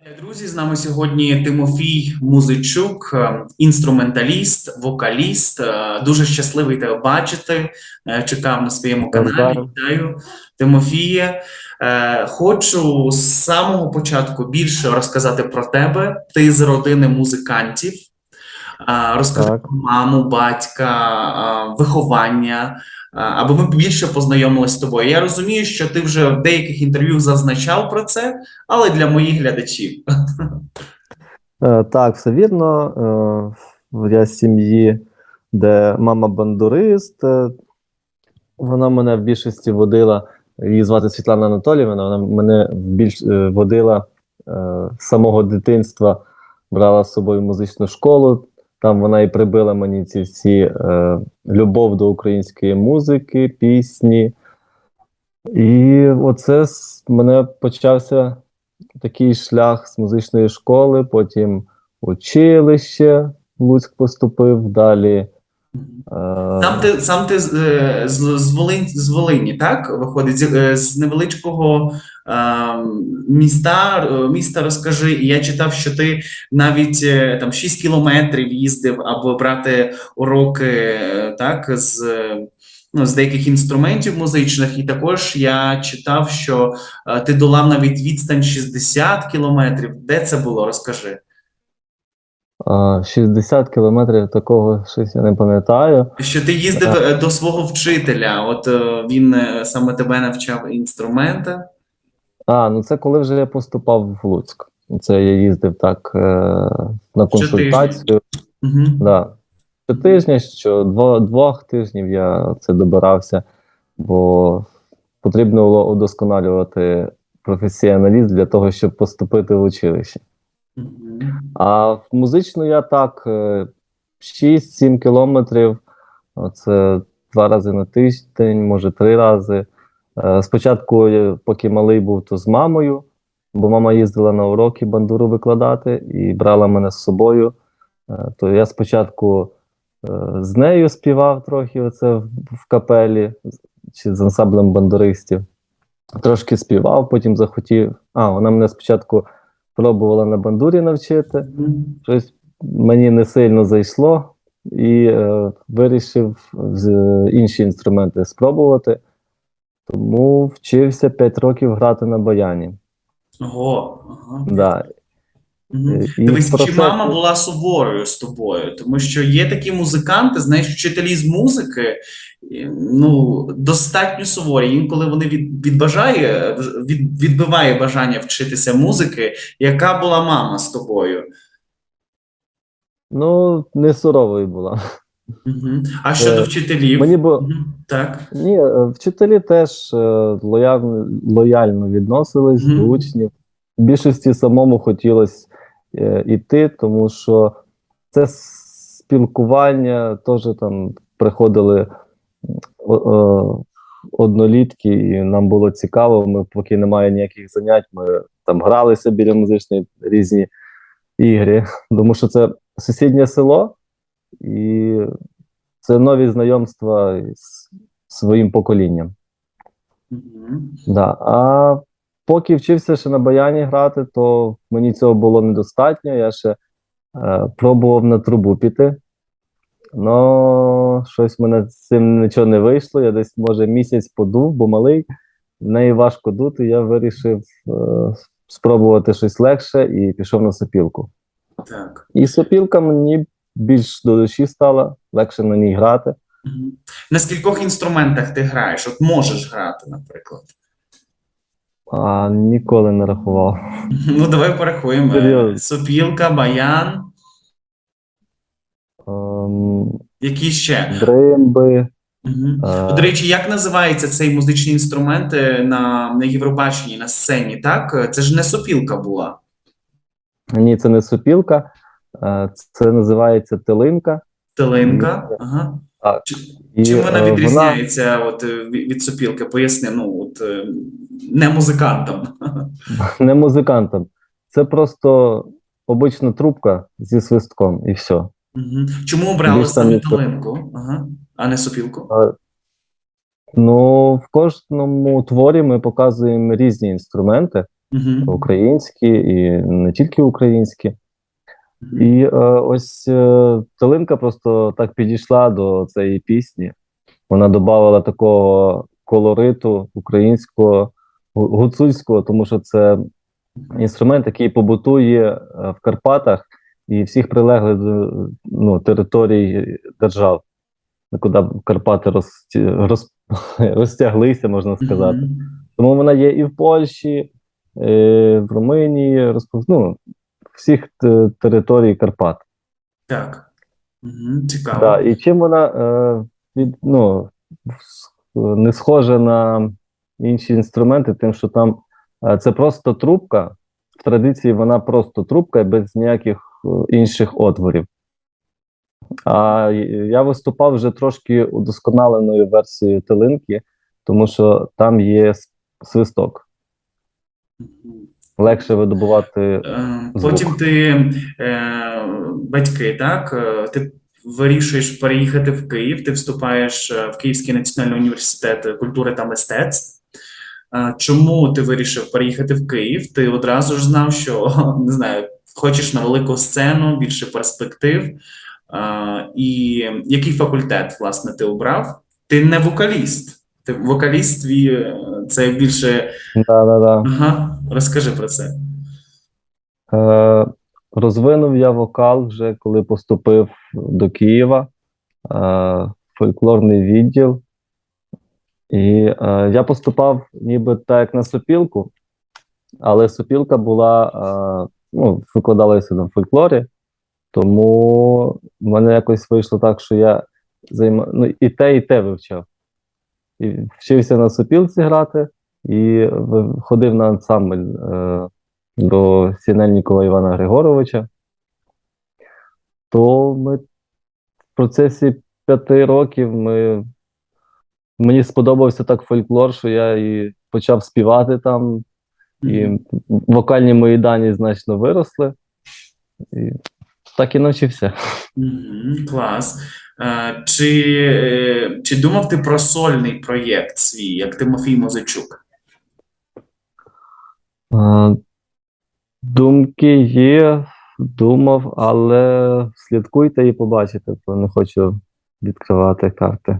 Вітаю, Друзі, з нами сьогодні Тимофій Музичук, е, інструменталіст, вокаліст. Е, Дуже щасливий тебе бачити. Е, Чекав на своєму каналі. Вітаю, Тимофіє. Е, Хочу з самого початку більше розказати про тебе. Ти з родини музикантів. Розкажи про маму, батька, виховання. Аби ми більше познайомилися з тобою. Я розумію, що ти вже в деяких інтерв'ю зазначав про це, але для моїх глядачів. Е, Так, все вірно. Е, Я з сім'ї, де мама бандурист. Е, Вона мене в більшості водила, її звати Світлана Анатоліївна, вона мене більш водила з самого дитинства, брала з собою музичну школу. Там вона і прибила мені ці всі е, любов до української музики, пісні. І оце з мене почався такий шлях з музичної школи, потім училище, Луцьк поступив, далі. Сам ти сам ти з, е, з, Волинь, з Волині, так? Виходить, з, е, невеличкого е, міста, е, міста розкажи. І я читав, що ти навіть там 6 кілометрів їздив, аби брати уроки, так, з, ну, з деяких інструментів музичних. І також я читав, що ти долав навіть відстань 60 кілометрів. Де це було? Розкажи. А, 60 кілометрів такого щось я не пам'ятаю. Що ти їздив е, до свого вчителя, от е, він е, саме тебе навчав інструменти. А, ну це коли вже я поступав в Луцьк. Це я їздив так е, на консультацію. Угу. Да. Що тижня, що дво, двох тижнів я це добирався, бо потрібно було удосконалювати професіоналізм для того, щоб поступити в училище. А в музичну я так е, 6-7 кілометрів. Це два рази на тиждень, може три рази. Е, Спочатку, е, поки малий був, то з мамою, бо мама їздила на уроки бандуру викладати і брала мене з собою. Е, То я спочатку е, з нею співав трохи оце в капелі чи з ансамблем бандуристів. Трошки співав, потім захотів. А, вона мене спочатку пробувала на бандурі навчити щось мені не сильно зайшло, і е, вирішив з, інші інструменти спробувати. Тому вчився 5 років грати на баяні. Ого. Ага. Да. І Дивись, чи мама була суворою з тобою? Тому що є такі музиканти, знаєш, вчителі з музики, ну, достатньо суворі. Інколи вони від, відбажає, від, відбиває бажання вчитися музики. Яка була мама з тобою? Ну, не суровою була. Мгм. А щодо Е, вчителів? Мені бо Мгм. Так. ні, е, вчителі теж лояльно, лояльно відносились Мгм. до учнів. В більшості самому хотілося іти, тому що це спілкування, теж там приходили однолітки, і нам було цікаво. Ми, поки немає ніяких занять, ми там гралися біля музичної різні ігри, тому що це сусіднє село, і це нові знайомства з своїм поколінням. Мгм. Да. А поки вчився ще на баяні грати, то мені цього було недостатньо. Я ще е, пробував на трубу піти. Но щось в мене з цим нічого не вийшло. Я десь, може, місяць подув, бо малий, в неї важко дути. Я вирішив е, спробувати щось легше і пішов на сопілку. Так. І сопілка мені більш до душі стала, легше на ній грати. На скількох інструментах ти граєш? От можеш грати, наприклад. А ніколи не рахував. Ну, давай порахуємо. Е, Серйозно? Сопілка, баян. Ем, Які ще? дримби. Мгм. е, До речі, як називається цей музичний інструмент е, на, на Євробаченні, на сцені, так? Це ж не сопілка була. Ні, це не сопілка, е, це називається телинка. Телинка. Ага. Так. І, Чим вона е, відрізняється от, е, від від сопілки? Поясни, ну, от, е, не музикантам. не музикантом. Це просто обична трубка зі свистком, і все. Мгм. Чому обрали саме нічого. ага. а не сопілку? Ну, в кожному творі ми показуємо різні інструменти. Угу. українські і не тільки українські. І е, ось е, Талинка просто так підійшла до цієї пісні. Вона додавала такого колориту українського, гуцульського, тому що це інструмент, який побутує е, в Карпатах і всіх прилеглих до, ну, територій держав, куди Карпати розті, роз, розтяглися, можна сказати. Мгм. Тому вона є і в Польщі, і в Румунії, розпов... ну, всіх територій Карпат. Так. Угу. Цікаво. Да, і чим вона е, від, ну, не схожа на інші інструменти, тим, що там е, це просто трубка. В традиції вона просто трубка без ніяких е, інших отворів. А я виступав вже трошки удосконаленою версією телинки, тому що там є свисток. Легше видобувати. Е, Звук. Потім ти е, батьки, так? Ти вирішуєш переїхати в Київ, ти вступаєш в Київський національний університет культури та мистецтв. Чому ти вирішив переїхати в Київ? Ти одразу ж знав, що не знаю, хочеш на велику сцену, більше перспектив. І який факультет, власне, ти обрав? Ти не вокаліст. Ти вокаліст твій е, це більше. Да-да-да. Ага, розкажи про це. Е, розвинув я вокал вже коли поступив до Києва, е, фольклорний відділ. І е, я поступав ніби так як на сопілку, але сопілка була, е, ну, викладалася на фольклорі, тому в мене якось вийшло так, що я займа... ну, і те, і те вивчав. І вчився на сопілці грати, і ходив на ансамбль. Е, до Сінельнікова Івана Григоровича, то ми в процесі п'яти років ми, мені сподобався так фольклор, що я і почав співати там, і вокальні мої дані значно виросли. І так і навчився. Клас. Чи, е, чи думав ти про сольний проєкт свій, як Тимофій Мозичук? Думки є, думав, але слідкуйте і побачите, бо не хочу відкривати карти.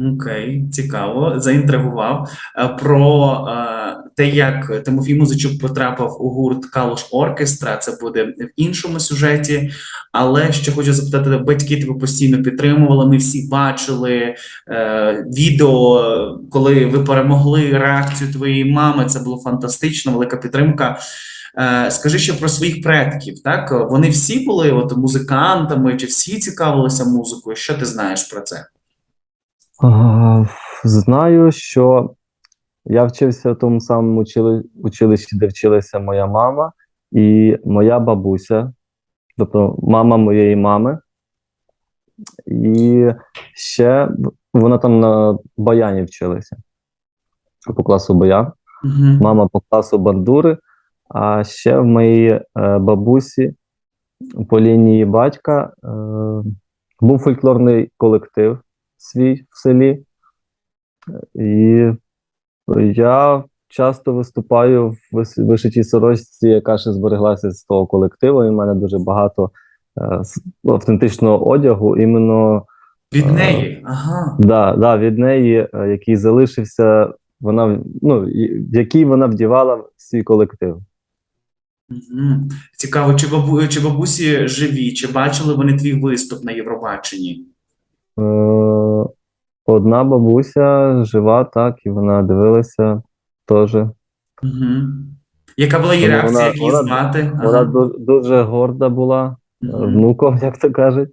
Окей, цікаво, заінтригував. Е, Про е, те, як Тимофій Музичук потрапив у гурт Калуш Оркестра, це буде в іншому сюжеті. Але ще хочу запитати, батьки тебе постійно підтримували. Ми всі бачили е, відео, коли ви перемогли реакцію твоєї мами. Це було фантастично, велика підтримка. Е, Скажи ще про своїх предків, так? Вони всі були от музикантами, чи всі цікавилися музикою? Що ти знаєш про це? Знаю, що я вчився в тому самому училищі, де вчилася моя мама і моя бабуся, тобто мама моєї мами. І ще вона там на баяні вчилася по класу баян. Мгм. мама по класу бандури, а ще в моїй е, бабусі по лінії батька е, був фольклорний колектив свій в селі. І я часто виступаю в вишитій сорочці, яка ще збереглася з того колективу. І в мене дуже багато е, автентичного одягу, іменно Від А, неї. Ага. Да, да, від неї, е, який залишився, вона ну, в який вона вдівала свій колектив. Цікаво, чи, бабу, чи бабусі живі, чи бачили вони твій виступ на Євробаченні? Е, одна бабуся жива, так, і вона дивилася теж. Угу. Яка була її реакція, вона- як її звати? Вона Ага. ду- дуже горда була, Мгм. внуком, як то кажуть.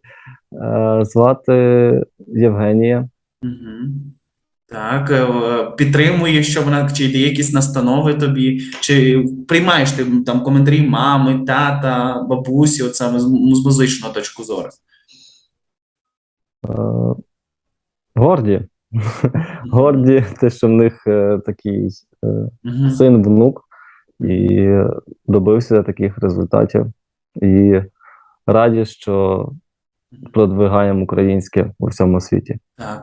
Е, звати Євгенія. Мгм. Так, підтримує, що вона чи дає якісь настанови тобі, чи приймаєш ти там коментарі мами, тата, бабусі, от саме з музичного точку зору. Е, горді. Горді, те, що в них е, такий е, син, внук, і добився таких результатів. І раді, що продвигаємо українське у всьому світі. Так.